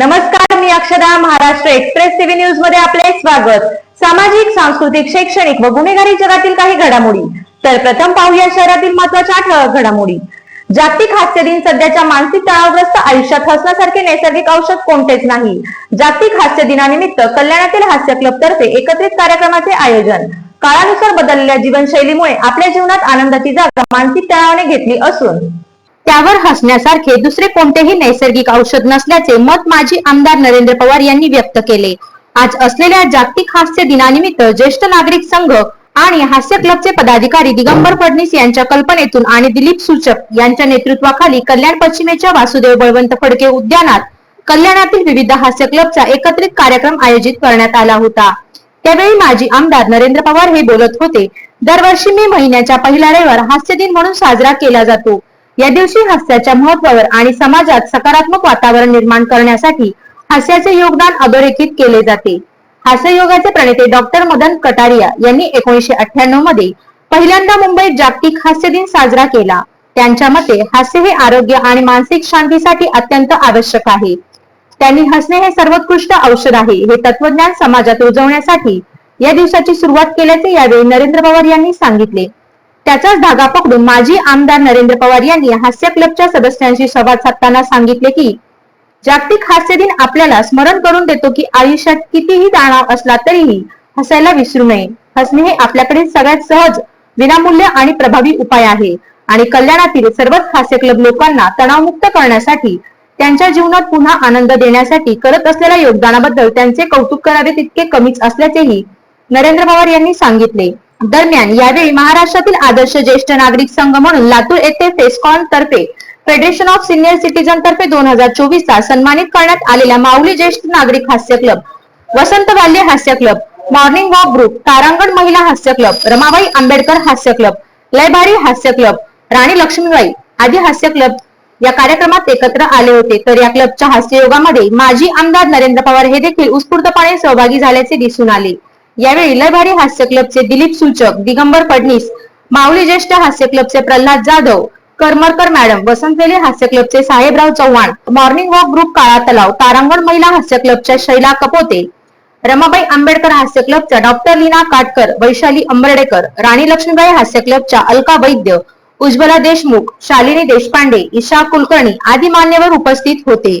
नमस्कार मी अक्षदा Maharashtra express TV न्यूजमध्ये आपले स्वागत. सामाजिक सांस्कृतिक शैक्षणिक व गुन्हेगारी जगातील काही घडामोडी. तर प्रथम पाहूया शहरातील महत्त्वाच्या ठळक घडामोडी. जागतिक हास्य दिन सध्याच्या मानसिक तणावग्रस्त आयुष्यात हसण्यासारखे नैसर्गिक औषध कोणतेच नाही. जागतिक हास्य दिनानिमित्त कल्याणातील हास्य क्लब तर्फे एकत्रित कार्यक्रमाचे आयोजन. काळानुसार बदललेल्या जीवनशैलीमुळे आपल्या जीवनात आनंदाची जागा मानसिक तणावाने घेतली असून त्यावर हसण्यासारखे दुसरे कोणतेही नैसर्गिक औषध नसल्याचे मत माजी आमदार नरेंद्र पवार यांनी व्यक्त केले. आज असलेल्या जागतिक हास्य दिनानिमित्त ज्येष्ठ नागरिक संघ आणि हास्य क्लबचे पदाधिकारी दिगंबर फडणीस यांच्या कल्पनेतून आणि दिलीप सूचक यांच्या नेतृत्वाखाली कल्याण पश्चिमेच्या वासुदेव बळवंत फडके उद्यानात कल्याणातील विविध हास्य क्लबचा एकत्रित कार्यक्रम आयोजित करण्यात आला होता. त्यावेळी माजी आमदार नरेंद्र पवार हे बोलत होते दरवर्षी मे महिन्याच्या पहिल्या रविवार हास्य दिन म्हणून साजरा केला जातो. या दिवशी हास्याच्या महत्वावर आणि समाजात सकारात्मक वातावरण निर्माण करण्यासाठी हास्याचे योगदान अधोरेखित केले जाते. हास्य योगाचे प्रणेते डॉक्टर मदन कटारिया यांनी एकोणीशे अठ्ठ्याण्णवमध्ये पहिल्यांदा मुंबईत जागतिक हास्य दिन साजरा केला. त्यांच्या मते हास्य हे आरोग्य आणि मानसिक शांतीसाठी अत्यंत आवश्यक आहे. त्यांनी हसणे हे सर्वोत्कृष्ट औषध आहे हे तत्वज्ञान समाजात रुजवण्यासाठी या दिवसाची सुरुवात केल्याचे यावेळी नरेंद्र पवार यांनी सांगितले. त्याचाच धागा पकडून माजी आमदार नरेंद्र पवार यांनी हास्य क्लबच्या सदस्यांशी संवाद साधताना सांगितले की जागतिक हास्य दिन आपल्याला स्मरण करून देतो की आयुष्यात कितीही तणाव असला तरीही हसायला विसरू नये. हसणे हे आपल्याकडे सगळ्यात सहज विनामूल्य आणि प्रभावी उपाय आहे आणि कल्याणातील सर्वच हास्य क्लब लोकांना तणावमुक्त करण्यासाठी त्यांच्या जीवनात पुन्हा आनंद देण्यासाठी करत असलेल्या योगदानाबद्दल त्यांचे कौतुक करावे तितके कमीच असल्याचेही नरेंद्र पवार यांनी सांगितले. दरम्यान यावेळी महाराष्ट्रातील आदर्श ज्येष्ठ नागरिक संघ म्हणून लातूर येथे फेसकॉन तर्फे फेडरेशन ऑफ सिनियर सिटीजन तर्फे दोन हजार चोवीस चा सन्मानित करण्यात आलेला माऊली ज्येष्ठ नागरिक हास्य क्लब वसंत बाल्य हास्य club morning walk group Tarangan महिला हास्य क्लब रमाबाई आंबेडकर हास्य क्लब लयभारी हास्य क्लब राणी लक्ष्मीबाई आदी हास्य क्लब या कार्यक्रमात एकत्र आले होते. तर या क्लबच्या हास्ययोगामध्ये माजी आमदार नरेंद्र पवार हे देखील उत्स्फूर्तपणे सहभागी झाल्याचे दिसून आले. यावेळी लयभारी हास्य क्लबचे दिलीप सूचक दिगंबर फडणीस माऊली ज्येष्ठ हास्य क्लबचे प्रल्हाद जाधव करमरकर मॅडम वसंतवेली हास्य क्लबचे Sahebrao Chavan morning walk group Kala Talav Tarangan महिला हास्य क्लबच्या शैला कपोते रमाबाई आंबेडकर हास्य क्लबच्या डॉक्टर लीना काटकर वैशाली अंबर्डेकर राणी लक्ष्मीबाई हास्य क्लबच्या अलका वैद्य उज्ज्वला देशमुख शालिनी देशपांडे ईशा कुलकर्णी आदी मान्यवर उपस्थित होते.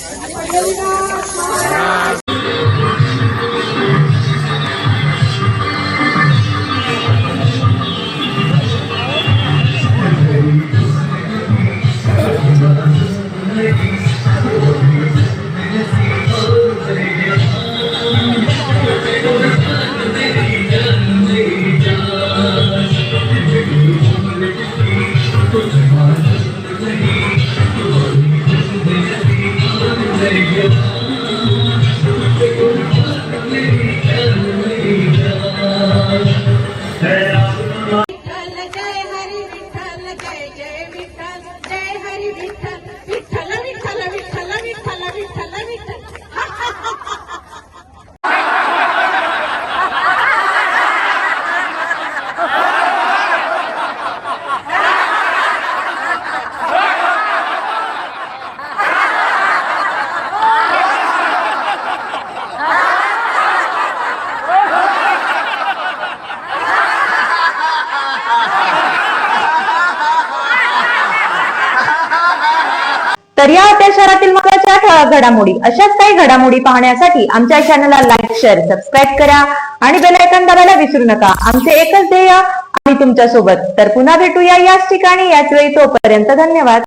我真的好想 Hey, तर या होत्या शहरातील महत्त्वाच्या घडामोडी. अशाच काही घडामोडी पाहण्यासाठी आमच्या चॅनलला लाईक शेअर सबस्क्राईब करा आणि बेलायकन दाबायला विसरू नका. आमचे एकच ध्येय आम्ही तुमच्यासोबत तर पुन्हा भेटूया याच ठिकाणी. याच वेळी तोपर्यंत धन्यवाद.